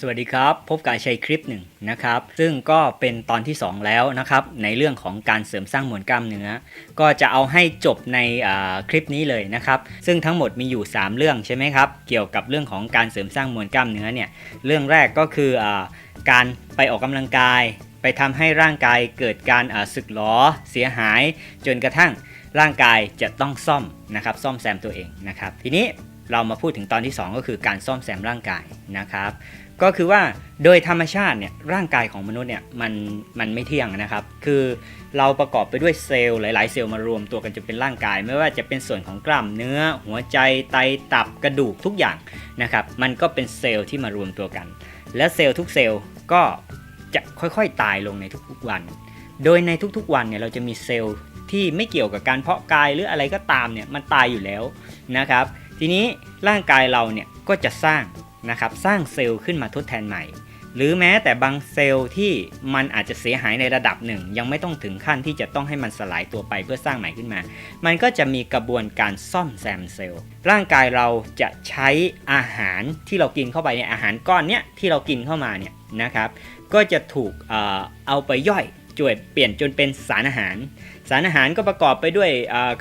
สวัสดีครับ พบกับชัยคลิปหนึ่งนะครับ ซึ่งก็เป็นตอนที่ 2 แล้วนะครับ ในเรื่องของการเสริมสร้างมวลกล้ามเนื้อ ก็จะเอาให้จบในคลิปนี้เลยนะครับ ซึ่งทั้งหมดมีอยู่ 3 เรื่องใช่ไหมครับ เกี่ยวกับเรื่องของการเสริมสร้างมวลกล้ามเนื้อเนี่ย เรื่องแรกก็คืออการไปออกกำลังกาย ไปทำให้ร่างกายเกิดการสึกหรอเสียหาย จนกระทั่งร่างกายจะต้องซ่อมนะครับ ซ่อมแซมตัวเองนะครับ ทีนี้เรามาพูดถึงตอนที่ 2 ก็คือการซ่อมแซมร่างกายนะครับ ก็คือว่าโดยธรรมชาติเนี่ยร่างกายของมนุษย์เนี่ยมันมันไม่เที่ยงนะครับ คือเราประกอบไปด้วยเซลล์หลาย ๆ เซลล์มารวมตัวกันจนเป็นร่างกาย ไม่ว่าจะเป็นส่วนของกล้ามเนื้อ หัวใจไตตับกระดูกทุกอย่างนะครับ มันก็เป็นเซลล์ที่มารวมตัวกัน และเซลล์ทุกเซลล์ก็จะค่อยๆตายลงในทุกๆวัน โดยในทุกๆวันเนี่ยเราจะมีเซลล์ที่ไม่เกี่ยวกับการเพาะกายหรืออะไรก็ตามเนี่ยมันตายอยู่แล้วนะครับ ทีนี้ร่างกายเราเนี่ยก็จะสร้าง นะครับสร้างเซลล์ขึ้นมาทดแทนใหม่ หรือแม้แต่บางเซลล์ที่มันอาจจะเสียหายในระดับหนึ่ง ยังไม่ต้องถึงขั้นที่จะต้องให้มันสลายตัวไปเพื่อสร้างใหม่ขึ้นมา มันก็จะมีกระบวนการซ่อมแซมเซลล์ ร่างกายเราจะใช้อาหารที่เรากินเข้าไปเนี่ยอาหารก้อนเนี้ยที่เรากินเข้ามาเนี่ยนะครับก็จะถูกเอาไปย่อยจวยเปลี่ยนจนเป็นสารอาหาร สารอาหารก็ประกอบไปด้วย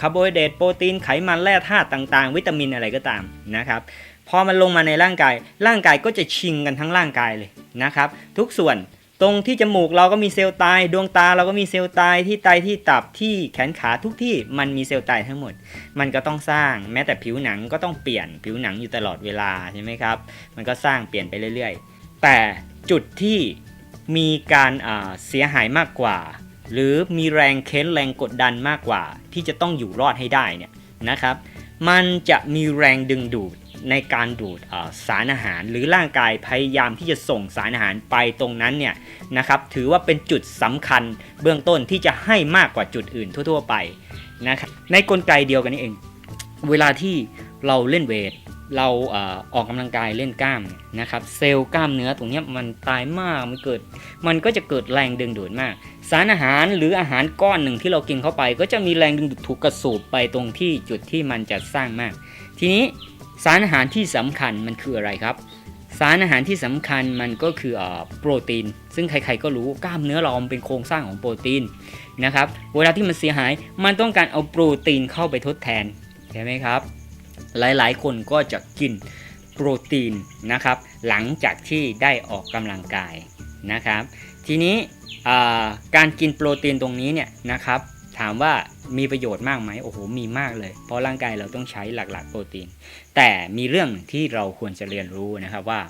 คาร์โบไฮเดรตโปรตีนไขมันแร่ธาตุต่างๆ วิตามินอะไรก็ตามนะครับ พอมันลงมาในร่างกาย ร่างกายก็จะชิงกันทั้งร่างกายเลยนะครับ ทุกส่วนตรงที่จมูกเราก็มีเซลล์ตาย ดวงตาเราก็มีเซลล์ตายที่ไตที่ตับที่แขนขาทุกที่มันมีเซลล์ตายทั้งหมด มันก็ต้องสร้างแม้แต่ผิวหนังก็ต้องเปลี่ยนผิวหนังอยู่ตลอดเวลาใช่ไหมครับ มันก็สร้างเปลี่ยนไปเรื่อยๆ แต่จุดที่มีการเสียหายมากกว่า หรือมีแรงเค้นแรงกดดันมากกว่า ที่จะต้องอยู่รอดให้ได้เนี่ยนะครับ มันจะมีแรงดึงดูด ในการดูดสารอาหาร หรือร่างกายพยายามที่จะส่งสารอาหารไปตรงนั้นเนี่ยนะครับถือว่าเป็นจุดสำคัญเบื้องต้นที่จะให้มากกว่าจุดอื่นทั่ว ๆ ไปนะครับในกลไกเดียวกันนี่เอง เวลาที่เราเล่นเวทเราเออออกกำลังกายเล่นกล้ามนะครับเซลล์กล้ามเนื้อตรงนี้มันตายมากมันเกิด มันก็จะเกิดแรงดึงดูดมาก สารอาหารหรืออาหารก้อนหนึ่งที่เรากินเข้าไป ก็จะมีแรงดึงดูดถูกกระสูบไปตรงที่จุดที่มันจะสร้างมาก ทีนี้ สารอาหารที่สำคัญมันคืออะไรครับ สารอาหารที่สำคัญมันก็คืออโปรตีน ซึ่งใครๆก็รู้กล้ามเนื้อเรามเป็นโครงสร้างของโปรตีนนะครับเวลาที่มันเสียหายมันต้องการเอาโปรตีนเข้าไปทดแทนใช่ไหมครับ หลายๆ คนก็จะกินโปรตีนนะครับหลังจากที่ได้ออกกำลังกายนะครับ ทีนี้การกินโปรตีนตรงนี้เนี่ยนะครับถามว่ามีประโยชน์มากไหมโอ้โหมีมากเลย เพราะร่างกายเราต้องใช้หลักๆ โปรตีน แต่มีเรื่องที่เราควรจะเรียนรู้นะครับว่า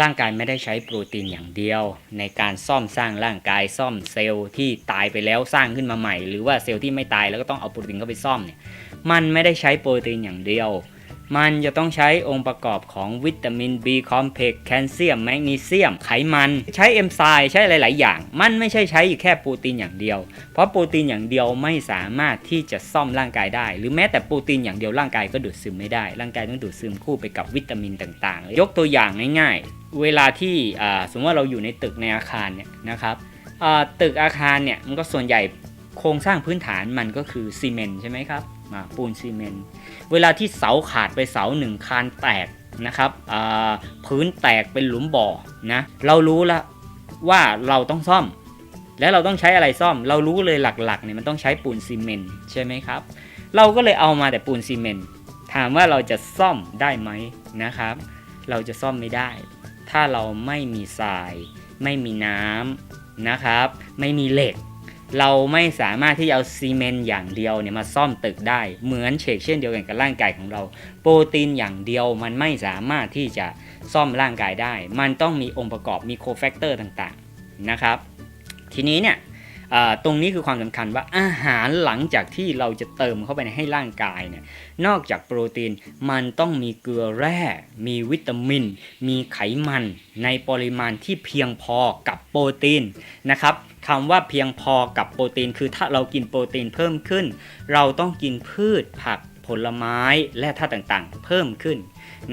ร่างกายไม่ได้ใช้โปรตีนอย่างเดียว ในการซ่อมสร้างร่างกายซ่อมเซลล์ที่ตายไปแล้วสร้างขึ้นมาใหม่ หรือว่าเซลล์ที่ไม่ตายแล้วก็ต้องเอาโปรตีนเข้าไปซ่อมเนี่ยมันไม่ได้ใช้โปรตีนอย่างเดียว มันจะต้องใช้องค์ประกอบของวิตามิน B คอมเพล็กซ์แคลเซียม แมกนีเซียม ไขมัน ใช้เอนไซม์ใช้หลาย ๆ อย่าง มันไม่ใช่ใช้อยู่แค่โปรตีนอย่างเดียว เพราะโปรตีนอย่างเดียวไม่สามารถที่จะซ่อมร่างกายได้ หรือแม้แต่โปรตีนอย่างเดียวร่างกายก็ดูดซึมไม่ได้ ร่างกายต้องดูดซึมคู่ไปกับวิตามินต่าง ๆ ยกตัวอย่างง่าย ๆ เวลาที่สมมติว่าเราอยู่ในตึกในอาคารเนี่ยนะครับตึกอาคารเนี่ยมันก็ส่วนใหญ่โครงสร้างพื้นฐานมันก็คือซีเมนต์ใช่ไหมครับ อ่าปูนซีเมนต์เวลาที่เสาขาดไปเสาหนึ่งคานแตกนะครับพื้นแตกเป็นหลุมบ่อนะเรารู้แล้วว่าเราต้องซ่อม แล้วเราต้องใช้อะไรซ่อม เรารู้เลยหลักๆเนี่ยมันต้องใช้ปูนซีเมนต์ใช่ไหมครับ เราก็เลยเอามาแต่ปูนซีเมนต์ถามว่าเราจะซ่อมได้ไหมนะครับ เราจะซ่อมไม่ได้ ถ้าเราไม่มีทราย ไม่มีน้ำนะครับ ไม่มีเหล็ก เราไม่สามารถที่จะเอาซีเมนต์อย่างเดียวเนี่ยมาซ่อมตึกได้ เหมือนเชกเช่นเดียวกันกับร่างกายของเรา โปรตีนอย่างเดียวมันไม่สามารถที่จะซ่อมร่างกายได้ มันต้องมีองค์ประกอบมีโคแฟกเตอร์ต่างๆนะครับ ทีนี้เนี่ย ตรงนี้คือความสำคัญว่าอาหารหลังจากที่เราจะเติมเข้าไปในให้ร่างกายเนี่ยนอกจากโปรตีนมันต้องมีเกลือแร่ มีวิตามิน มีไขมัน ในปริมาณที่เพียงพอกับโปรตีนนะครับคำว่าเพียงพอกับโปรตีน คือถ้าเรากินโปรตีนเพิ่มขึ้น เราต้องกินพืชผักผลไม้และธาตุต่างๆ เพิ่มขึ้น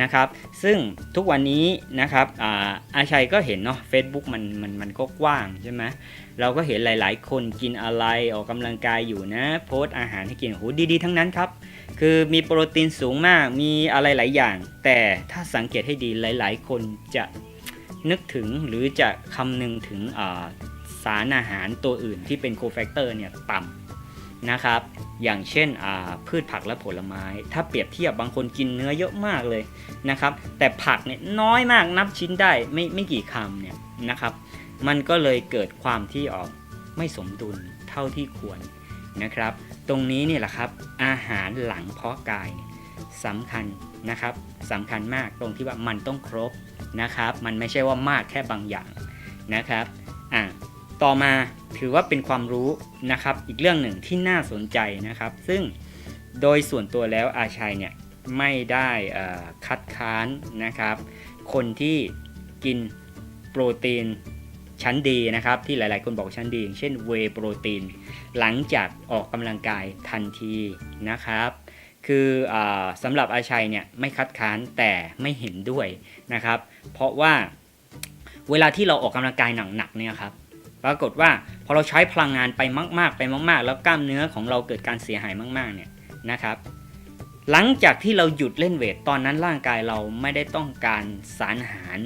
นะครับ ซึ่งทุกวันนี้นะครับอาอาชัยก็เห็นเนาะ Facebook มันมันมันก็กว้างใช่ไหม เราก็เห็นหลาย ๆ คนกินอะไรออกกำลังกายอยู่นะ โพสต์อาหารให้กินโหดีๆ ทั้งนั้นครับ คือมีโปรตีนสูงมาก มีอะไรหลายอย่าง แต่ถ้าสังเกตให้ดีหลาย ๆ คนจะนึกถึงหรือจะคำนึงถึงสารอาหารตัวอื่นที่เป็นโคแฟกเตอร์เนี่ยต่ำนะครับ อย่างเช่นพืชผักและผลไม้ ถ้าเปรียบเทียบบางคนกินเนื้อเยอะมากเลยนะครับ แต่ผักเนี่ยน้อยมากนับชิ้นได้ไม่ไม่กี่คำเนี่ยนะครับ มันก็เลยเกิดความที่ออกไม่สมดุลเท่าที่ควรนะครับ ตรงนี้นี่แหละครับ อาหารหลังเพาะกายสำคัญนะครับสำคัญมากตรงที่ว่ามันต้องครบนะครับ มันไม่ใช่ว่ามากแค่บางอย่างนะครับอะต่อมาถือว่าเป็นความรู้นะครับ อีกเรื่องหนึ่งที่น่าสนใจนะครับ ซึ่งโดยส่วนตัวแล้วอาชัยเนี่ยไม่ได้คัดค้านนะครับ คนที่กินโปรตีน ชั้นดีนะครับที่หลายๆคนบอกชั้นดีอย่างเช่นเวโปรตีนหลังจากออกกำลังกายทันทีนะครับ คืออสำหรับอาชัยเนี่ยไม่คัดค้านแต่ไม่เห็นด้วยนะครับ เพราะว่าเวลาที่เราออกกำลังกายหนักๆเนี่ยครับปรากฏว่าพอเราใช้พลังงานไปมาก ๆ ไปมาก ๆ แล้วกล้ามเนื้อของเราเกิดการเสียหายมาก ๆ เนี่ยนะครับ หลังจากที่เราหยุดเล่นเวทตอนนั้นร่างกายเราไม่ได้ต้องการสารอาหาร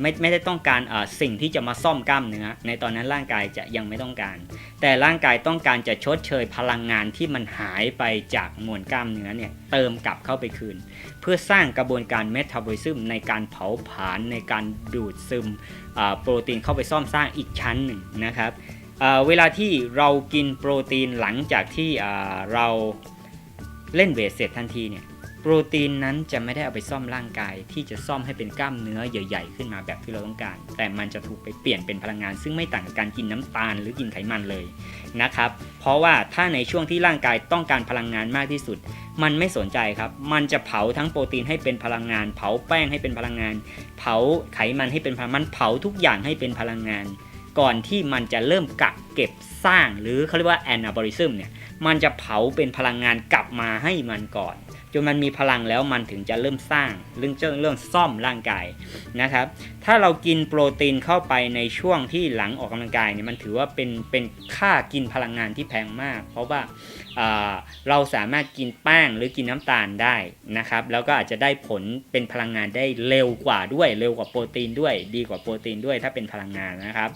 ไม่ไม่ได้ต้องการสิ่งที่จะมาซ่อมกล้ามเนื้อในตอนนั้นร่างกายจะยังไม่ต้องการ แต่ร่างกายต้องการจะชดเชยพลังงานที่มันหายไปจากมวลกล้ามเนื้อเนี่ยเติมกลับเข้าไปคืน เพื่อสร้างกระบวนการเมตาบอลิซึมในการเผาผลาญในการดูดซึมโปรตีนเข้าไปซ่อมสร้างอีกชั้นหนึ่งนะครับเวลาที่เรากินโปรตีนหลังจากที่เราเล่นเวทเสร็จทันทีเนี่ย โปรตีนนั้นจะไม่ได้เอาไปซ่อมร่างกาย ที่จะซ่อมให้เป็นกล้ามเนื้อใหญ่ ๆ ขึ้นมาแบบที่เราต้องการ แต่มันจะถูกไปเปลี่ยนเป็นพลังงาน ซึ่งไม่ต่างกับการกินน้ำตาลหรือกินไขมันเลยนะครับ เพราะว่าถ้าในช่วงที่ร่างกายต้องการพลังงานมากที่สุด มันไม่สนใจครับ มันจะเผาทั้งโปรตีนให้เป็นพลังงาน เผาแป้งให้เป็นพลังงาน เผาไขมันให้เป็นพลังมันเผาทุกอย่างให้เป็นพลังงาน ก่อนที่มันจะเริ่มกักเก็บสร้าง หรือเขาเรียกว่า anabolism เนี่ย มันจะเผาเป็นพลังงานกลับมาให้มันก่อน จนมันมีพลังแล้วมันถึงจะเริ่มสร้างเรื่องเรื่องซ่อมร่างกายนะครับ ถ้าเรากินโปรตีนเข้าไปในช่วงที่หลังออกกำลังกายเนี่ยมันถือว่าเป็นเป็นค่ากินพลังงานที่แพงมาก เพราะว่าเราสามารถกินแป้งหรือกินน้ำตาลได้นะครับ แล้วก็อาจจะได้ผลเป็นพลังงานได้เร็วกว่าด้วย เร็วกว่าโปรตีนด้วย ดีกว่าโปรตีนด้วยถ้าเป็นพลังงานนะครับ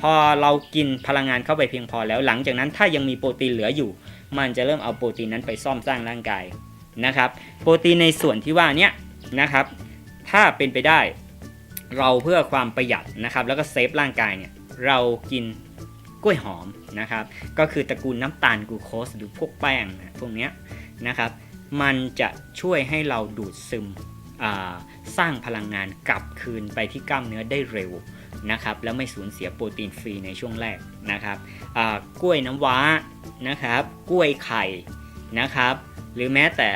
พอเรากินพลังงานเข้าไปเพียงพอแล้วหลังจากนั้นถ้ายังมีโปรตีนเหลืออยู่ มันจะเริ่มเอาโปรตีนนั้นไปซ่อมสร้างร่างกาย นะครับ โปรตีนในส่วนที่ว่านี้นะครับ ถ้าเป็นไปได้เราเพื่อความประหยัดนะครับ แล้วก็เซฟร่างกายเนี่ยเรากินกล้วยหอมนะครับ ก็คือตระกูลน้ำตาลกลูโคสหรือพวกแป้งนะพวกนี้นะครับ มันจะช่วยให้เราดูดซึมสร้างพลังงานกลับคืนไปที่กล้ามเนื้อได้เร็วนะครับ แล้วไม่สูญเสียโปรตีนฟรีในช่วงแรกนะครับกล้วยน้ำว้านะครับ กล้วยไข่นะครับ หรือแม้แต่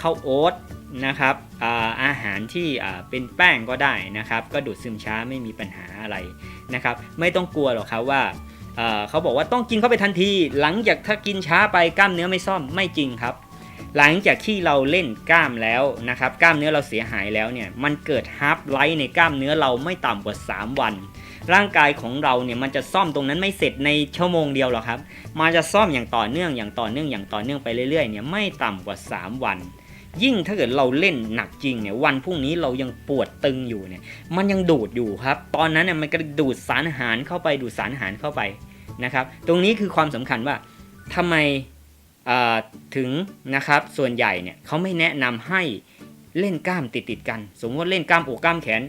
ข้าวโอ๊ตนะครับอาอาหารที่เป็นแป้งก็ได้นะครับ ก็ดูดซึมช้าไม่มีปัญหาอะไรนะครับ ไม่ต้องกลัวหรอกครับว่าเอ่อเขาบอกว่าต้องกินเข้าไปทันที หลังจากถ้ากินช้าไปกล้ามเนื้อไม่ซ่อมไม่จริงครับ หลังจากที่เราเล่นกล้ามแล้วนะครับ กล้ามเนื้อเราเสียหายแล้วเนี่ยมันเกิดฮาร์ปไลท์ในกล้ามเนื้อเราไม่ต่ำกว่า 3 วัน ร่างกายของเราเนี่ยมันจะซ่อมตรงนั้นไม่เสร็จในชั่วโมงเดียวหรอกครับ มันจะซ่อมอย่างต่อเนื่องอย่างต่อเนื่องอย่างต่อเนื่องไปเรื่อยๆเนี่ยไม่ต่ำกว่า 3 วัน ยิ่งถ้าเกิดเราเล่นหนักจริงเนี่ยวันพรุ่งนี้เรายังปวดตึงอยู่เนี่ยมันยังดูดอยู่ครับ ตอนนั้นเนี่ยมันก็ดูดสารอาหารเข้าไปดูดสารอาหารเข้าไปนะครับ ตรงนี้คือความสำคัญว่าทำไมถึงนะครับส่วนใหญ่เนี่ยเขาไม่แนะนำให้เล่นกล้ามติดติดกัน สมมติว่าเล่นกล้ามอกกล้ามแขน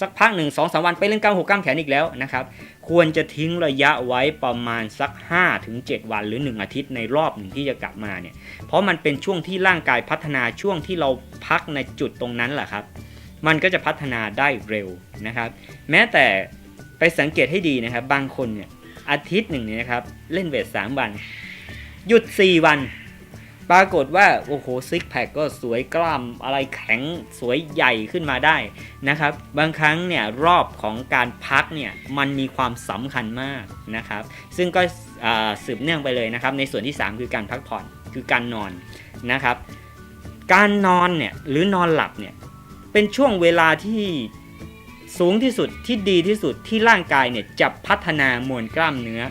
สักพักหนึ่งสองสามวันไปเล่นกล้ามหัวกล้ามแขนอีกแล้วนะครับควรจะทิ้งระยะไว้ประมาณสัก5ถึง7วันหรือ 1 อาทิตย์ในรอบหนึ่งที่จะกลับมาเนี่ยเพราะมันเป็นช่วงที่ร่างกายพัฒนาช่วงที่เราพักในจุดตรงนั้นแหละครับ มันก็จะพัฒนาได้เร็วนะครับ แม้แต่ไปสังเกตให้ดีนะครับ บางคนเนี่ยอาทิตย์หนึ่งเนี่ยนะครับเล่นเวท3วัน หยุด 4 วัน ปรากฏว่าโอ้โหซิกแพคก็สวยกล้ามอะไรแข็งสวยใหญ่ขึ้นมาได้นะครับ บางครั้งเนี่ยรอบของการพักเนี่ยมันมีความสำคัญมากนะครับ ซึ่งก็สืบเนื่องไปเลยนะครับ ในส่วนที่ 3 คือการพักผ่อนคือการนอนนะครับ การนอนเนี่ยหรือนอนหลับเนี่ยเป็นช่วงเวลาที่สูงที่สุดที่ดีที่สุดที่ร่างกายเนี่ยจะพัฒนามวลกล้ามเนื้อ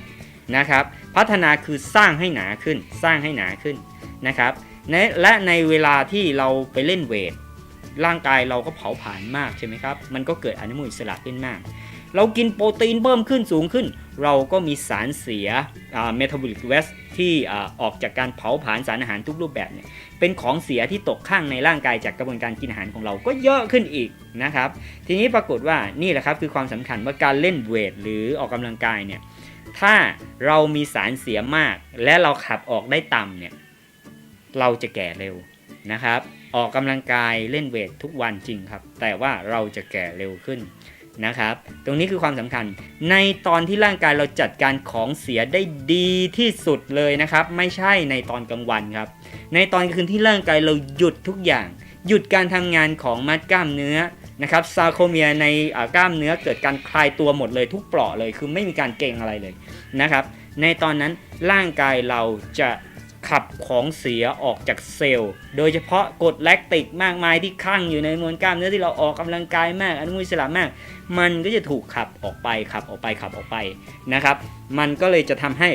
นะครับ พัฒนาคือสร้างให้หนาขึ้น สร้างให้หนาขึ้น นะครับและในเวลาที่เราไปเล่นเวท ร่างกายเราก็เผาผลาญมากใช่ไหมครับ มันก็เกิดอนุมูลอิสระขึ้นมาก เรากินโปรตีนเพิ่มขึ้นสูงขึ้น เราก็มีสารเสียเมตาบอลิกเวสที่ออกจากการเผาผลาญสารอาหารทุกรูปแบบเนี่ยเป็นของเสียที่ตกข้างในร่างกายจากกระบวนการกินอาหารของเราก็เยอะขึ้นอีกนะครับ ทีนี้ปรากฏว่านี่แหละครับคือความสำคัญว่าการเล่นเวทหรือออกกำลังกายเนี่ยถ้าเรามีสารเสียมากและเราขับออกได้ต่ำเนี่ย เราจะแก่เร็วนะครับ ออกกำลังกายเล่นเวททุกวันจริงครับ แต่ว่าเราจะแก่เร็วขึ้นนะครับ ตรงนี้คือความสำคัญ ในตอนที่ร่างกายเราจัดการของเสียได้ดีที่สุดเลยนะครับ ไม่ใช่ในตอนกลางวันครับ ในตอนกลางคืนที่ร่างกายเราหยุดทุกอย่าง หยุดการทำงานของมัดกล้ามเนื้อนะครับซาโคเมียในกล้ามเนื้อเกิดการคลายตัวหมดเลยทุกเปราะเลย คือไม่มีการเกรงอะไรเลยนะครับ ในตอนนั้นร่างกายเราจะ ขับของเสียออกจากเซลล์ โดยเฉพาะกรดแลคติกมากมายที่ข้างอยู่ในมวลกล้ามเนื้อที่เราออกกำลังกายมากอนุมูลอิสระมาก มันก็จะถูกขับออกไปขับออกไปขับออกไปนะครับ มันก็เลยจะทำให้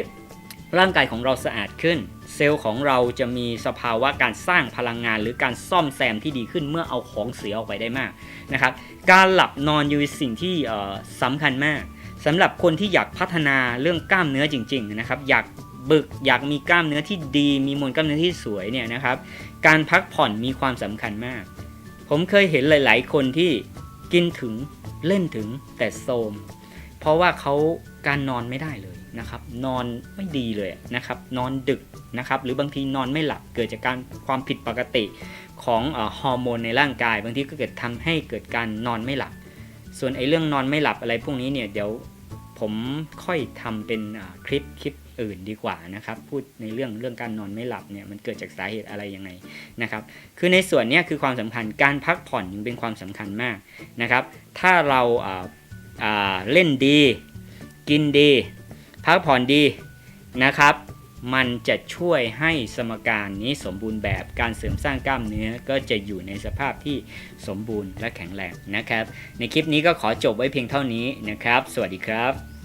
ร่างกายของเราสะอาดขึ้น เซลล์ของเราจะมีสภาวะการสร้างพลังงาน หรือการซ่อมแซมที่ดีขึ้นเมื่อเอาของเสียออกไปได้มากนะครับ การหลับนอนอยู่สิ่งที่สำคัญมากสำหรับคนที่อยากพัฒนาเรื่องกล้ามเนื้อจริง ๆ นะครับ อยาก บึก อยากมีกล้ามเนื้อที่ดี มีมวลกล้ามเนื้อที่สวยเนี่ยนะครับ การพักผ่อนมีความสำคัญมาก ผมเคยเห็นหลาย ๆ คนที่กินถึงเล่นถึงแต่โทรมเพราะว่าเขาการนอนไม่ได้เลยนะครับ นอนไม่ดีเลยนะครับ นอนดึกนะครับ หรือบางทีนอนไม่หลับเกิดจากการความผิดปกติของอฮอร์โมนในร่างกาย บางทีก็เกิดทำให้เกิดการนอนไม่หลับ ส่วนไอ้เรื่องนอนไม่หลับอะไรพวกนี้เนี่ยเดี๋ยวผมค่อยทำเป็นคลิปคลิป อื่นดีกว่านะครับพูดในเรื่องเรื่องการนอนไม่หลับเนี่ยมันเกิดจากสาเหตุอะไรยังไงนะครับคือในส่วนนี้คือความสำคัญการพักผ่อนยังเป็นความสำคัญมากนะครับ ถ้าเราอ่าอ่าเล่นดี กินดี พักผ่อนดีนะครับมันจะช่วยให้สมการนี้สมบูรณ์แบบการเสริมสร้างกล้ามเนื้อก็จะอยู่ในสภาพที่สมบูรณ์และแข็งแรงนะครับ ในคลิปนี้ก็ขอจบไว้เพียงเท่านี้นะครับ สวัสดีครับ